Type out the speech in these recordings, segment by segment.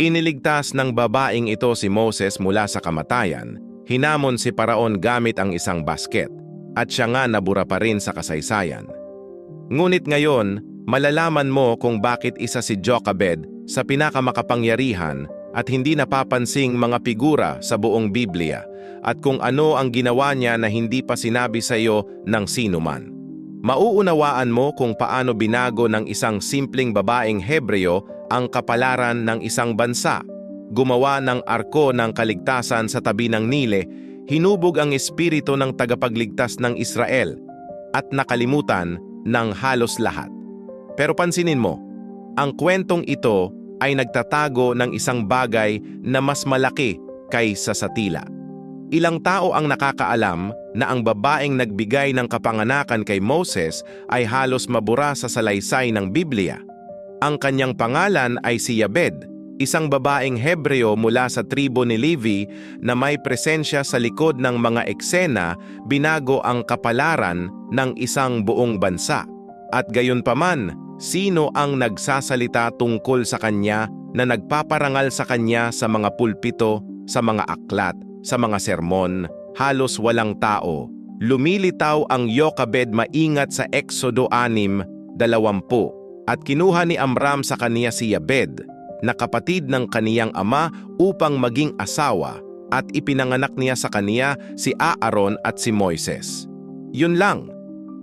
Iniligtas ng babaeng ito si Moses mula sa kamatayan, hinamon si Paraon gamit ang isang basket, at siya nga nabura pa rin sa kasaysayan. Ngunit ngayon, malalaman mo kung bakit isa si Jochebed sa pinakamakapangyarihan at hindi napapansing mga figura sa buong Biblia at kung ano ang ginawa niya na hindi pa sinabi sa iyo ng sino man. Mauunawaan mo kung paano binago ng isang simpleng babaeng Hebreo ang kapalaran ng isang bansa. Gumawa ng arko ng kaligtasan sa tabi ng Nile, hinubog ang espiritu ng tagapagligtas ng Israel at nakalimutan ng halos lahat. Pero pansinin mo, ang kwentong ito ay nagtatago ng isang bagay na mas malaki kaysa sa tila. Ilang tao ang nakakaalam na ang babaeng nagbigay ng kapanganakan kay Moses ay halos mabura sa salaysay ng Biblia. Ang kanyang pangalan ay si Yabed, isang babaeng Hebreo mula sa tribo ni Levi na may presensya sa likod ng mga eksena binago ang kapalaran ng isang buong bansa. At gayon paman, sino ang nagsasalita tungkol sa kanya na nagpaparangal sa kanya sa mga pulpito, sa mga aklat, sa mga sermon, halos walang tao. Lumilitaw ang Yokabed maingat sa Exodo 6, 20 at kinuha ni Amram sa kaniya si Yabed, na kapatid ng kaniyang ama upang maging asawa at ipinanganak niya sa kaniya si Aaron at si Moises. Yun lang,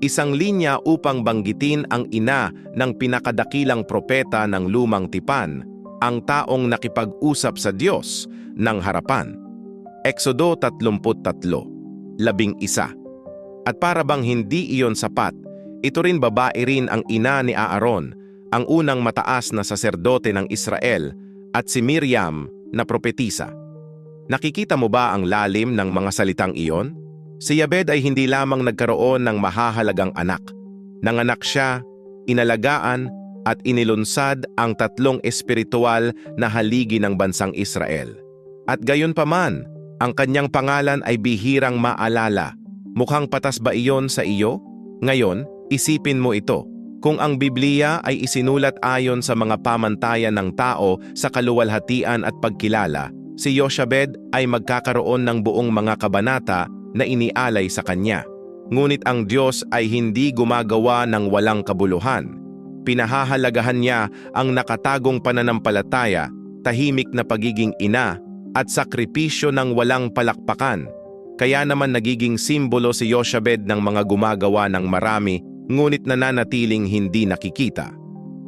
isang linya upang banggitin ang ina ng pinakadakilang propeta ng lumang tipan, ang taong nakipag-usap sa Diyos ng harapan. Exodo 33, labing isa. At para bang hindi iyon sapat, ito rin babae rin ang ina ni Aaron, ang unang mataas na saserdote ng Israel, at si Miriam na propetisa. Nakikita mo ba ang lalim ng mga salitang iyon? Si Yabed ay hindi lamang nagkaroon ng mahahalagang anak. Nanganak siya, inalagaan, at inilunsad ang tatlong espiritual na haligi ng bansang Israel. At gayon paman, ang kanyang pangalan ay bihirang maalala. Mukhang patas ba iyon sa iyo? Ngayon, isipin mo ito. Kung ang Biblia ay isinulat ayon sa mga pamantayan ng tao sa kaluwalhatian at pagkilala, si Yoshabed ay magkakaroon ng buong mga kabanata na inialay sa kanya. Ngunit ang Diyos ay hindi gumagawa ng walang kabuluhan. Pinahahalagahan niya ang nakatagong pananampalataya, tahimik na pagiging ina at sakripisyo ng walang palakpakan. Kaya naman nagiging simbolo si Yoshabed ng mga gumagawa ng marami ngunit nananatiling hindi nakikita.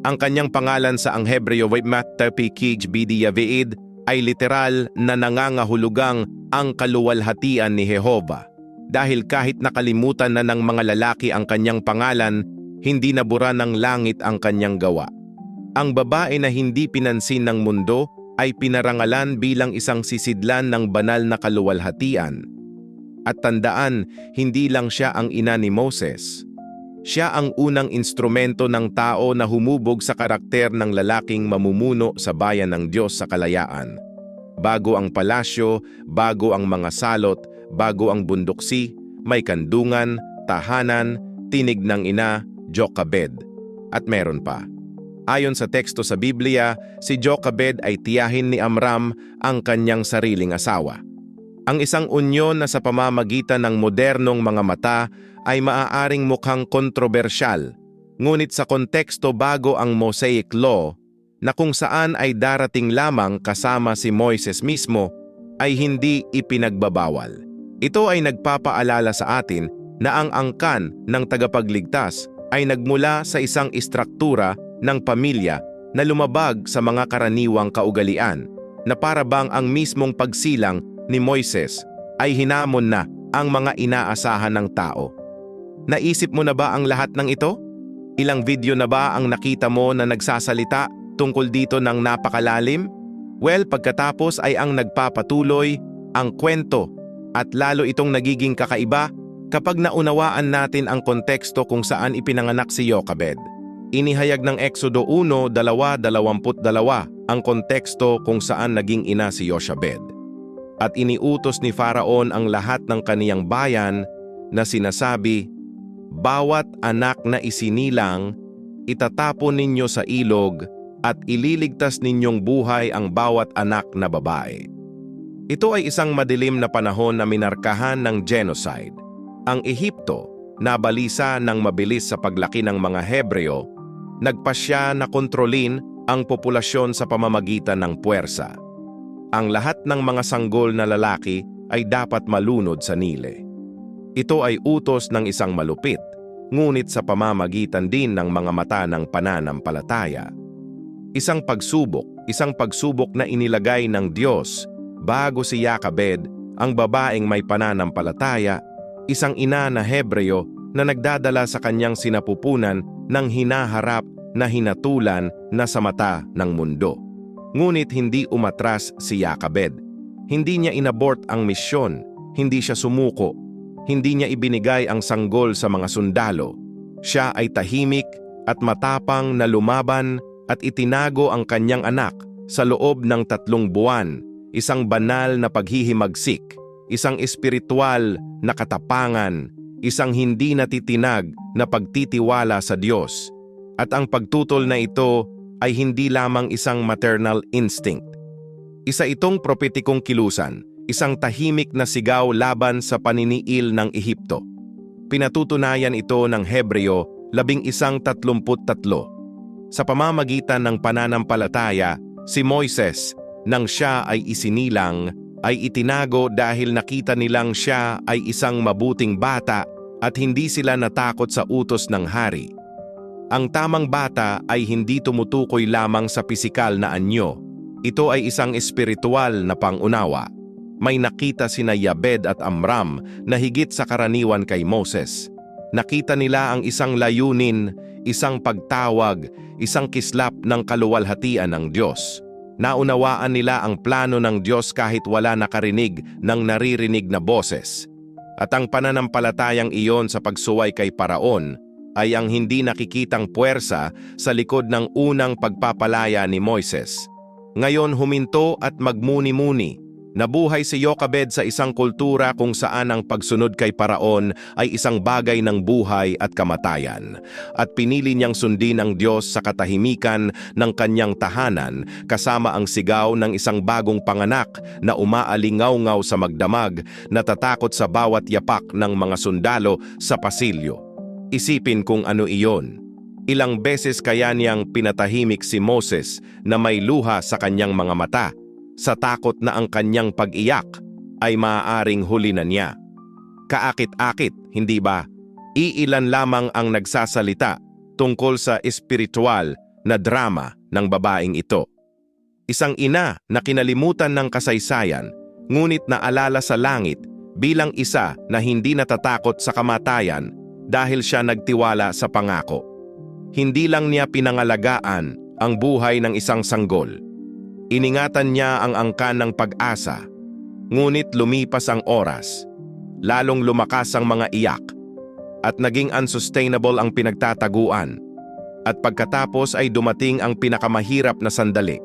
Ang kanyang pangalan sa ang Hebreo Webmat Terpikij Bidiyaveid ay literal na nangangahulugang ang kaluwalhatian ni Jehova. Dahil kahit nakalimutan na ng mga lalaki ang kanyang pangalan, hindi nabura ng langit ang kanyang gawa. Ang babae na hindi pinansin ng mundo ay pinarangalan bilang isang sisidlan ng banal na kaluwalhatian. At tandaan, hindi lang siya ang ina ni Moses. Siya ang unang instrumento ng tao na humubog sa karakter ng lalaking mamumuno sa bayan ng Diyos sa kalayaan. Bago ang palasyo, bago ang mga salot, bago ang bunduksi, may kandungan, tahanan, tinig ng ina, Jokabed. At meron pa. Ayon sa teksto sa Biblia, si Jochebed ay tiyahin ni Amram ang kanyang sariling asawa. Ang isang unyon na sa pamamagitan ng modernong mga mata ay maaaring mukhang kontrobersyal, ngunit sa konteksto bago ang Mosaic Law, na kung saan ay darating lamang kasama si Moises mismo, ay hindi ipinagbabawal. Ito ay nagpapaalala sa atin na ang angkan ng tagapagligtas ay nagmula sa isang istruktura ng pamilya na lumabag sa mga karaniwang kaugalian na para bang ang mismong pagsilang ni Moises ay hinamon na ang mga inaasahan ng tao. Naisip mo na ba ang lahat ng ito? Ilang video na ba ang nakita mo na nagsasalita tungkol dito ng napakalalim? Well, pagkatapos ay ang nagpapatuloy ang kwento at lalo itong nagiging kakaiba kapag naunawaan natin ang konteksto kung saan ipinanganak si Jochebed. Inihayag ng Exodo 1.2.22 ang konteksto kung saan naging ina si Yoshabed. At iniutos ni Faraon ang lahat ng kaniyang bayan na sinasabi, Bawat anak na isinilang, itatapon ninyo sa ilog at ililigtas ninyong buhay ang bawat anak na babae. Ito ay isang madilim na panahon na minarkahan ng genocide. Ang Ehipto, nabalisa ng mabilis sa paglaki ng mga Hebreo, nagpasya na kontrolin ang populasyon sa pamamagitan ng puwersa. Ang lahat ng mga sanggol na lalaki ay dapat malunod sa nile. Ito ay utos ng isang malupit, ngunit sa pamamagitan din ng mga mata ng pananampalataya. Isang pagsubok, isang pagsubok na inilagay ng Diyos bago si Yakabed, ang babaeng may pananampalataya, isang ina na Hebreo na nagdadala sa kanyang sinapupunan ng hinaharap na hinatulan na sa mata ng mundo. Ngunit hindi umatras si Yakabed. Hindi niya inabort ang misyon, hindi siya sumuko, hindi niya ibinigay ang sanggol sa mga sundalo. Siya ay tahimik at matapang na lumaban at itinago ang kanyang anak sa loob ng tatlong buwan, isang banal na paghihimagsik, isang espiritual na katapangan, isang hindi natitinag na pagtitiwala sa Diyos. At ang pagtutol na ito ay hindi lamang isang maternal instinct. Isa itong propetikong kilusan, isang tahimik na sigaw laban sa paniniil ng Ehipto. Pinatutunayan ito ng Hebreo labing isang tatlumput tatlo. Sa pamamagitan ng pananampalataya, si Moises, nang siya ay isinilang, ay itinago dahil nakita nilang siya ay isang mabuting bata at hindi sila natakot sa utos ng hari. Ang tamang bata ay hindi tumutukoy lamang sa pisikal na anyo. Ito ay isang espiritual na pangunawa. May nakita sina Yabed at Amram na higit sa karaniwan kay Moses. Nakita nila ang isang layunin, isang pagtawag, isang kislap ng kaluwalhatian ng Diyos. Naunawaan nila ang plano ng Diyos kahit wala nakarinig ng naririnig na boses. At ang pananampalatayang iyon sa pagsuway kay Paraon ay ang hindi nakikitang puwersa sa likod ng unang pagpapalaya ni Moises. Ngayon huminto at magmuni-muni. Nabuhay si Yokabed sa isang kultura kung saan ang pagsunod kay Paraon ay isang bagay ng buhay at kamatayan. At pinili niyang sundin ang Diyos sa katahimikan ng kanyang tahanan kasama ang sigaw ng isang bagong panganak na umaalingaw-ngaw sa magdamag, natatakot sa bawat yapak ng mga sundalo sa pasilyo. Isipin kung ano iyon. Ilang beses kaya niyang pinatahimik si Moses na may luha sa kanyang mga mata sa takot na ang kanyang pag-iyak ay maaaring huli na niya. Kaakit-akit, hindi ba? Iilan lamang ang nagsasalita tungkol sa espiritual na drama ng babaeng ito. Isang ina na kinalimutan ng kasaysayan, ngunit naalala sa langit bilang isa na hindi natatakot sa kamatayan dahil siya nagtiwala sa pangako. Hindi lang niya pinangalagaan ang buhay ng isang sanggol. Iningatan niya ang angkan ng pag-asa, ngunit lumipas ang oras. Lalong lumakas ang mga iyak at naging unsustainable ang pinagtataguan. At pagkatapos ay dumating ang pinakamahirap na sandali.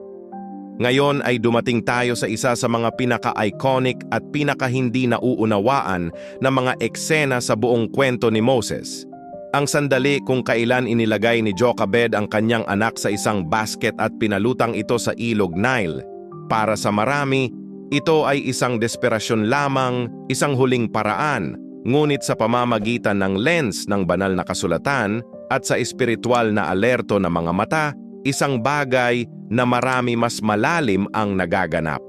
Ngayon ay dumating tayo sa isa sa mga pinaka-iconic at pinaka-hindi nauunawaan na mga eksena sa buong kwento ni Moses. Ang sandali kung kailan inilagay ni Jochebed ang kanyang anak sa isang basket at pinalutang ito sa ilog Nile. Para sa marami, ito ay isang desperasyon lamang, isang huling paraan, ngunit sa pamamagitan ng lens ng banal na kasulatan at sa espiritual na alerto ng mga mata, isang bagay na marami mas malalim ang nagaganap.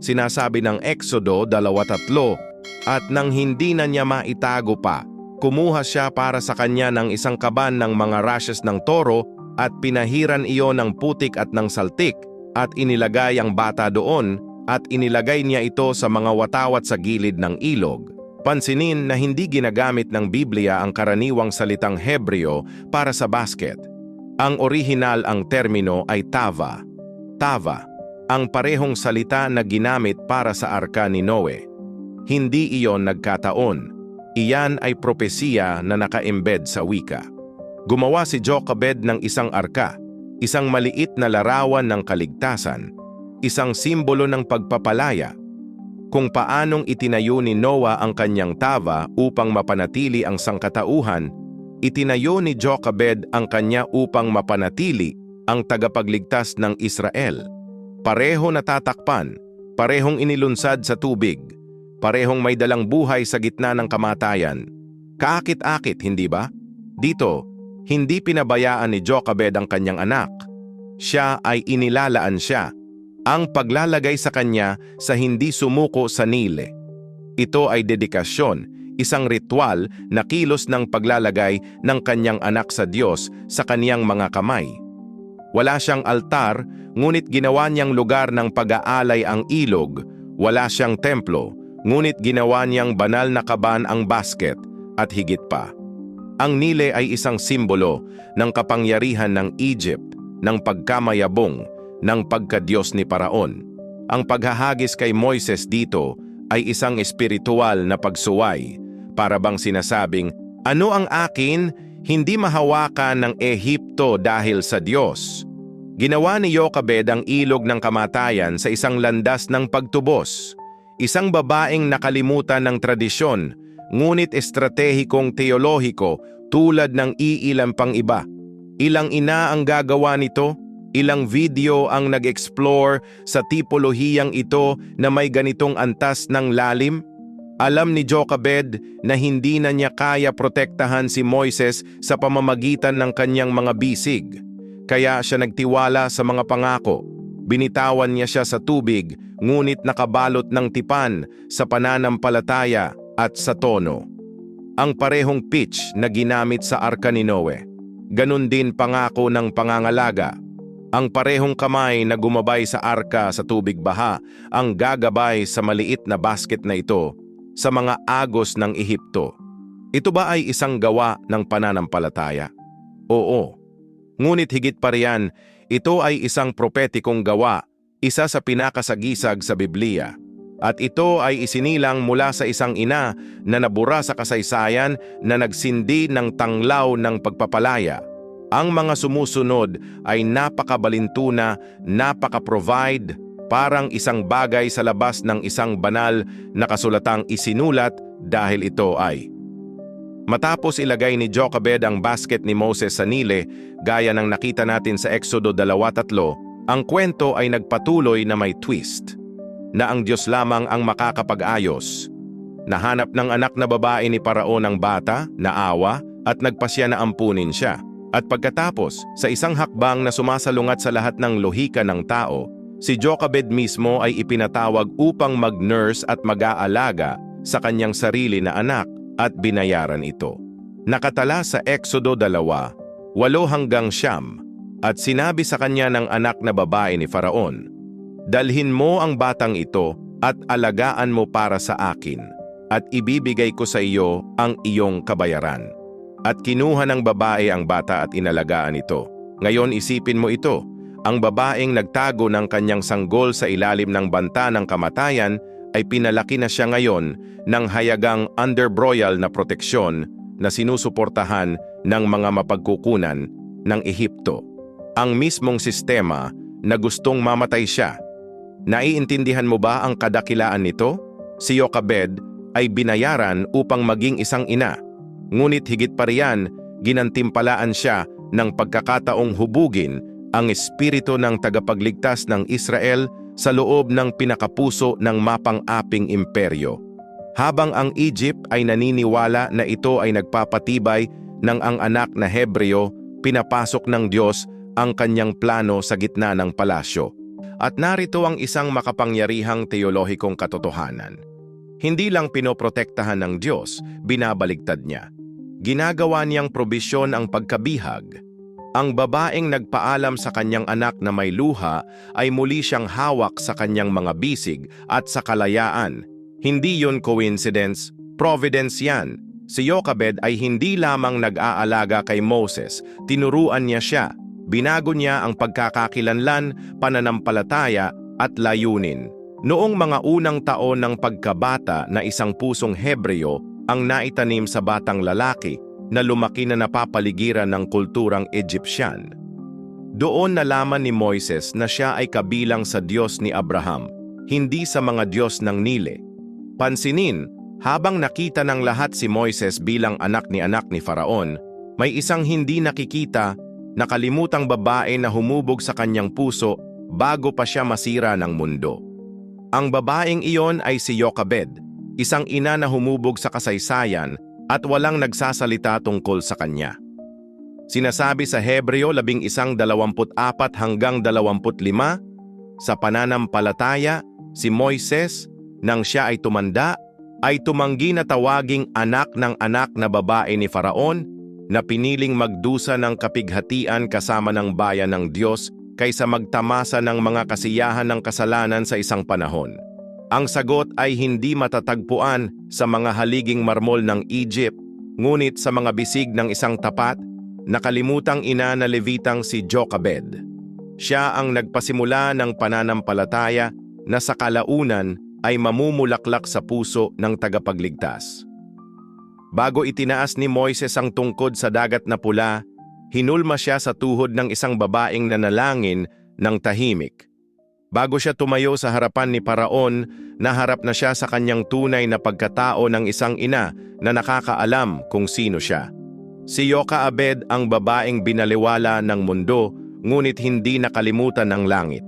Sinasabi ng Exodo 2.3 at nang hindi na niya maitago pa, kumuha siya para sa kanya ng isang kaban ng mga rashes ng toro at pinahiran iyon ng putik at ng saltik at inilagay ang bata doon at inilagay niya ito sa mga watawat sa gilid ng ilog. Pansinin na hindi ginagamit ng Biblia ang karaniwang salitang Hebreo para sa basket. Ang orihinal ang termino ay tava. Tava, ang parehong salita na ginamit para sa arka ni Noe. Hindi iyon nagkataon. Iyan ay propesiya na naka-embed sa wika. Gumawa si Jochebed ng isang arka, isang maliit na larawan ng kaligtasan, isang simbolo ng pagpapalaya. Kung paanong itinayo ni Noah ang kanyang tava upang mapanatili ang sangkatauhan Itinayo ni Jochebed ang kanya upang mapanatili ang tagapagligtas ng Israel. Pareho natatakpan, parehong inilunsad sa tubig, parehong may dalang buhay sa gitna ng kamatayan. Kaakit-akit, hindi ba? Dito, hindi pinabayaan ni Jochebed ang kanyang anak. Siya ay inilalaan siya, ang paglalagay sa kanya sa hindi sumuko sa nile. Ito ay dedikasyon, isang ritual na kilos ng paglalagay ng kanyang anak sa Diyos sa kaniyang mga kamay. Wala siyang altar, ngunit ginawa niyang lugar ng pag-aalay ang ilog. Wala siyang templo, ngunit ginawa niyang banal na kaban ang basket at higit pa. Ang Nile ay isang simbolo ng kapangyarihan ng Egypt, ng pagkamayabong, ng pagkadiyos ni Paraon. Ang paghahagis kay Moises dito ay isang espiritual na pagsuway, para bang sinasabing, ano ang akin, hindi mahawakan ng Ehipto dahil sa Diyos. Ginawa ni Jochebed ang ilog ng kamatayan sa isang landas ng pagtubos, isang babaeng nakalimutan ng tradisyon, ngunit estratehikong teolohiko tulad ng iilang pang iba. Ilang ina ang gagawa nito, ilang video ang nag-explore sa tipolohiyang ito na may ganitong antas ng lalim. Alam ni Jochebed na hindi na niya kaya protektahan si Moises sa pamamagitan ng kanyang mga bisig. Kaya siya nagtiwala sa mga pangako. Binitawan niya siya sa tubig, ngunit nakabalot ng tipan sa pananampalataya at sa tono. Ang parehong pitch na ginamit sa arka ni Noe. Ganon din pangako ng pangangalaga. Ang parehong kamay na gumabay sa arka sa tubig baha ang gagabay sa maliit na basket na ito sa mga agos ng Ehipto. Ito ba ay isang gawa ng pananampalataya? Oo. Ngunit higit pa riyan, ito ay isang propetikong gawa, isa sa pinakasagisag sa Biblia. At ito ay isinilang mula sa isang ina na nabura sa kasaysayan na nagsindi ng tanglaw ng pagpapalaya. Ang mga sumusunod ay napakabalintuna, napaka-provide, parang isang bagay sa labas ng isang banal na kasulatang isinulat dahil ito ay. Matapos ilagay ni Jochebed ang basket ni Moses sa Nile, gaya ng nakita natin sa Exodo 2.3, ang kwento ay nagpatuloy na may twist na ang Diyos lamang ang makakapag-ayos. Nahanap ng anak na babae ni Paraon ang bata, naawa, at nagpasya na ampunin siya. At pagkatapos, sa isang hakbang na sumasalungat sa lahat ng lohika ng tao, si Jochebed mismo ay ipinatawag upang mag-nurse at mag-aalaga sa kanyang sarili na anak at binayaran ito. Nakatala sa Exodo 2, 8 hanggang siyam, at sinabi sa kanya ng anak na babae ni Faraon, Dalhin mo ang batang ito at alagaan mo para sa akin, at ibibigay ko sa iyo ang iyong kabayaran. At kinuha ng babae ang bata at inalagaan ito. Ngayon isipin mo ito, ang babaeng nagtago ng kanyang sanggol sa ilalim ng banta ng kamatayan ay pinalaki na siya ngayon ng hayagang underbroyal na proteksyon na sinusuportahan ng mga mapagkukunan ng Ehipto. Ang mismong sistema na gustong mamatay siya Naiintindihan mo ba ang kadakilaan nito? Si Jochebed ay binayaran upang maging isang ina. Ngunit higit pa riyan, ginantimpalaan siya ng pagkakataong hubugin ang espiritu ng tagapagligtas ng Israel sa loob ng pinakapuso ng mapang-aping imperyo. Habang ang Egypt ay naniniwala na ito ay nagpapatibay ng ang anak na Hebreo, pinapasok ng Diyos ang kanyang plano sa gitna ng palasyo. At narito ang isang makapangyarihang teolohikong katotohanan. Hindi lang pinoprotektahan ng Diyos, binabaligtad niya. Ginagawa niyang probisyon ang pagkabihag. Ang babaeng nagpaalam sa kanyang anak na may luha ay muli siyang hawak sa kanyang mga bisig at sa kalayaan. Hindi yon coincidence, providence yan. Si Jochebed ay hindi lamang nag-aalaga kay Moses, tinuruan niya siya Binago niya ang pagkakakilanlan, pananampalataya at layunin. Noong mga unang taon ng pagkabata na isang pusong Hebreo ang naitanim sa batang lalaki na lumaki na napapaligiran ng kulturang Egyptian. Doon nalaman ni Moises na siya ay kabilang sa Diyos ni Abraham, hindi sa mga Diyos ng Nile. Pansinin, habang nakita ng lahat si Moises bilang anak ni anak ni Faraon, may isang hindi nakikita nakalimutang babae na humubog sa kanyang puso bago pa siya masira ng mundo. Ang babaeng iyon ay si Jochebed, isang ina na humubog sa kasaysayan at walang nagsasalita tungkol sa kanya. Sinasabi sa Hebreo 11:24 hanggang 25, sa pananampalataya, si Moises, nang siya ay tumanda, ay tumanggi na tawaging anak ng anak na babae ni Faraon na piniling magdusa ng kapighatian kasama ng bayan ng Diyos kaysa magtamasa ng mga kasiyahan ng kasalanan sa isang panahon. Ang sagot ay hindi matatagpuan sa mga haliging marmol ng Egypt, ngunit sa mga bisig ng isang tapat, nakalimutang ina na Levitang si Jochebed. Siya ang nagpasimula ng pananampalataya na sa kalaunan ay mamumulaklak sa puso ng tagapagligtas. Bago itinaas ni Moises ang tungkod sa dagat na pula, hinulma siya sa tuhod ng isang babaeng nanalangin ng tahimik. Bago siya tumayo sa harapan ni Paraon, naharap na siya sa kanyang tunay na pagkatao ng isang ina na nakakaalam kung sino siya. Si Yoka Abed ang babaeng binaliwala ng mundo ngunit hindi nakalimutan ng langit.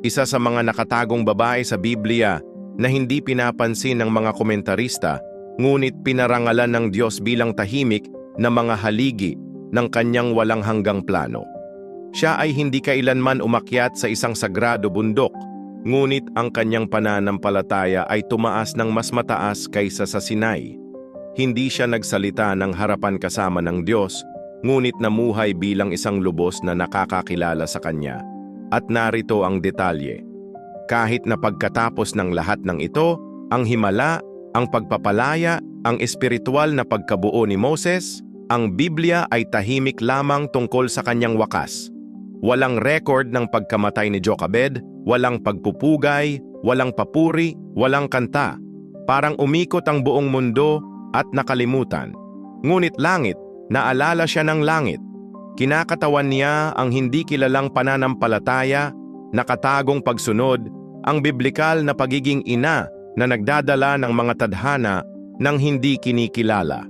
Isa sa mga nakatagong babae sa Biblia na hindi pinapansin ng mga komentarista ngunit pinarangalan ng Diyos bilang tahimik na mga haligi ng kanyang walang hanggang plano. Siya ay hindi kailanman umakyat sa isang sagrado bundok, ngunit ang kanyang pananampalataya ay tumaas ng mas mataas kaysa sa Sinai. Hindi siya nagsalita ng harapan kasama ng Diyos, ngunit namuhay bilang isang lubos na nakakakilala sa Kanya. At narito ang detalye. Kahit na pagkatapos ng lahat ng ito, ang himala, ang pagpapalaya, ang espiritual na pagkabuo ni Moses, ang Biblia ay tahimik lamang tungkol sa kanyang wakas. Walang record ng pagkamatay ni Jochebed, walang pagpupugay, walang papuri, walang kanta. Parang umikot ang buong mundo at nakalimutan. Ngunit langit, naalala siya ng langit. Kinakatawan niya ang hindi kilalang pananampalataya, nakatagong pagsunod, ang biblikal na pagiging ina na nagdadala ng mga tadhana ng hindi kinikilala.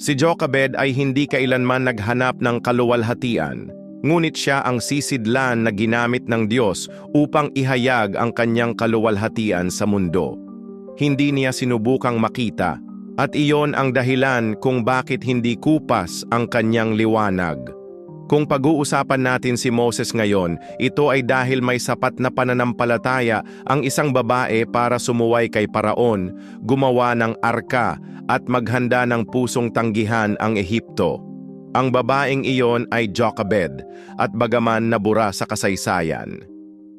Si Jochebed ay hindi kailanman naghanap ng kaluwalhatian, ngunit siya ang sisidlan na ginamit ng Diyos upang ihayag ang kanyang kaluwalhatian sa mundo. Hindi niya sinubukang makita at iyon ang dahilan kung bakit hindi kupas ang kanyang liwanag. Kung pag-uusapan natin si Moses ngayon, ito ay dahil may sapat na pananampalataya ang isang babae para sumuway kay Paraon, gumawa ng arka at maghanda ng pusong tanggihan ang Ehipto. Ang babaeng iyon ay Jochebed at bagaman nabura sa kasaysayan.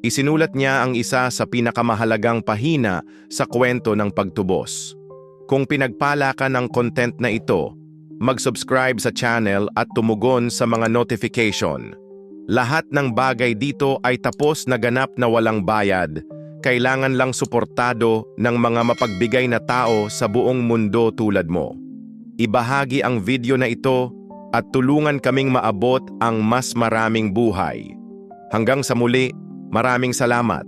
Isinulat niya ang isa sa pinakamahalagang pahina sa kwento ng pagtubos. Kung pinagpala ka ng content na ito, mag-subscribe sa channel at tumugon sa mga notification. Lahat ng bagay dito ay tapos na ganap na walang bayad. Kailangan lang suportado ng mga mapagbigay na tao sa buong mundo tulad mo. Ibahagi ang video na ito at tulungan kaming maabot ang mas maraming buhay. Hanggang sa muli, maraming salamat.